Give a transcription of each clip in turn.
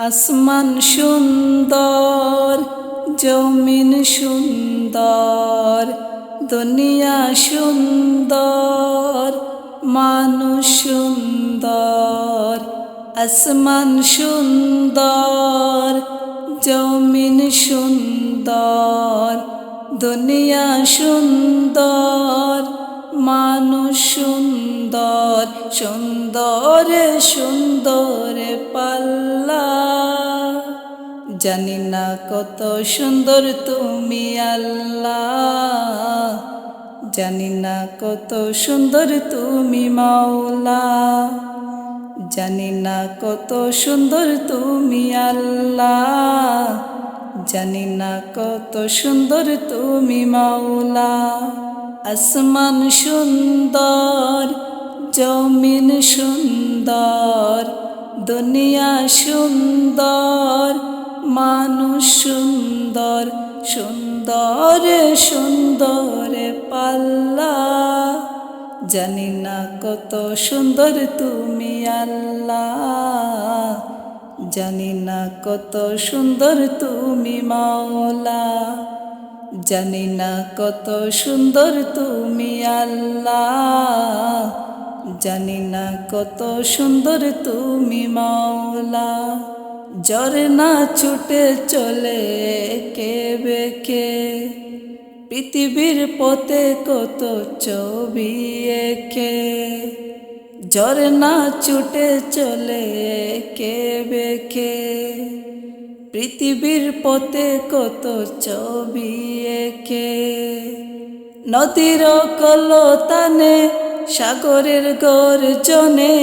আসমান সুন্দর জমিন সুন্দর দুনিয়া সুন্দর মানুষ সুন্দর আসমান সুন্দর জমিন সুন্দর দুনিয়া সুন্দর মানুষ সুন্দর সুন্দর, সুন্দরে পাল্লা। জানি না কত সুন্দর তুমি আল্লাহ। জানি না কত সুন্দর তুমি মাওলা। জানি না কত সুন্দর তুমি আল্লাহ। জানি না কত সুন্দর তুমি মাওলা। আসমান সুন্দর, জমিন সুন্দর, দুনিয়া সুন্দর, মানুষ সুন্দর সুন্দর সুন্দরে পাল্লা। জানি না কত সুন্দর তুমি আল্লাহ। জানি না কত সুন্দর তুমি মাওলা। জানি না কত সুন্দর তুমি আল্লাহ। জানি না কত সুন্দর তুমি মাওলা। ঝরনা ছুটে চলে কে বেকে। পৃথিবীর পথে কত ছবি একে। ঝরনা ছুটে চলে কে বেকে। পৃথিবীর পথে কত ছবি একে? নদীর কলতানে, সাগরের গর্জনে,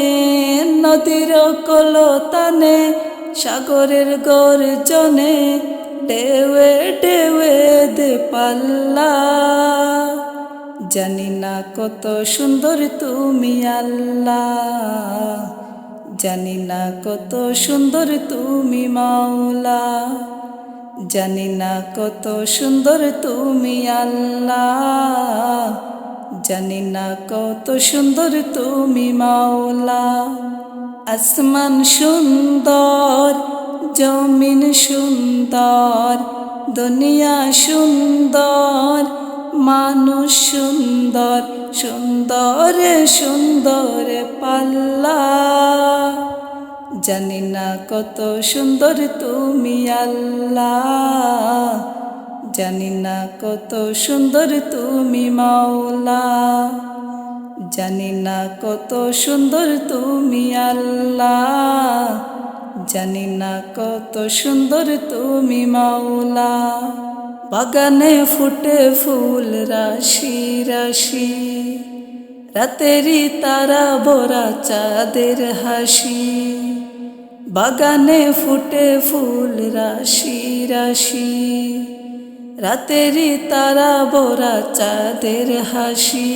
নদীর কলতানে, সাগরের গর্জনে ডেওয়ে ডেওয়ে দে পাল্লা জানি না কত সুন্দর তুমি আল্লাহ জানি না কত সুন্দর তুমি মাওলা জানি না কত সুন্দর তুমি আল্লাহ জানি না কত সুন্দর তুমি মাওলা। আসমান সুন্দর, জমিন সুন্দর, দুনিয়া সুন্দর মানুষ সুন্দর, সুন্দরে সুন্দরে পাল্লা। জানি না কত সুন্দর তুমি আল্লাহ জানি না কত সুন্দর তুমি মাওলা। জানি না কত সুন্দর তুমি আল্লাহ জানি না কত সুন্দর তুমি মাওলা। বাগানে ফুটে ফুল, রাশি রাশি। রাতেরই তারা বরা চাঁদের হাসি। বাগানে ফুটে ফুল, রাশি রাশি। রাতেরই তারা বরা চাঁদের হাসি।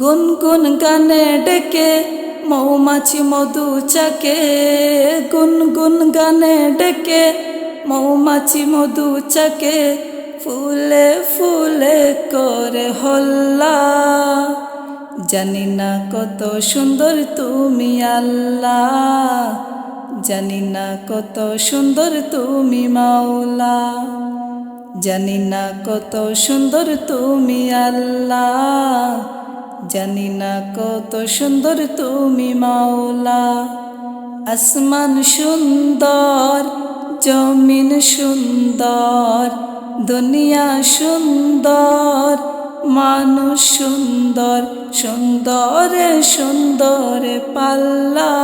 গুনগুন গানে ডেকে মৌমাছি মধু চাকে। গুনগুন গানে ডেকে মৌমাছি মধু চাকে ফুলে ফুলে করে হল্লা। জানি না কত সুন্দর তুমি আল্লাহ। জানি না কত সুন্দর তুমি মাওলা। জানি না কত সুন্দর তুমি আল্লাহ। জানি না কত সুন্দর তুমি মাওলা। আসমান সুন্দর জমিন সুন্দর, দুনিয়া সুন্দর, মানুষ সুন্দর, সুন্দরে সুন্দরে পাল্লা।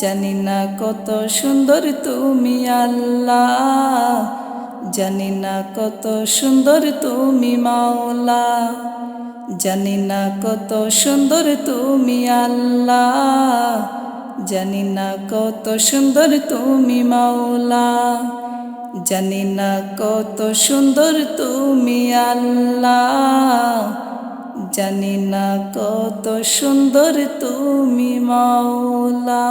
জানি না কত সুন্দর তুমি আল্লাহ, জানি না কত সুন্দর তুমি মাওলা, জানি না কত সুন্দর তুমি আল্লাহ। জানি না কত সুন্দর তুমি মাওলা। জানি না কত সুন্দর তুমি আল্লাহ। জানি না কত সুন্দর তুমি মাওলা।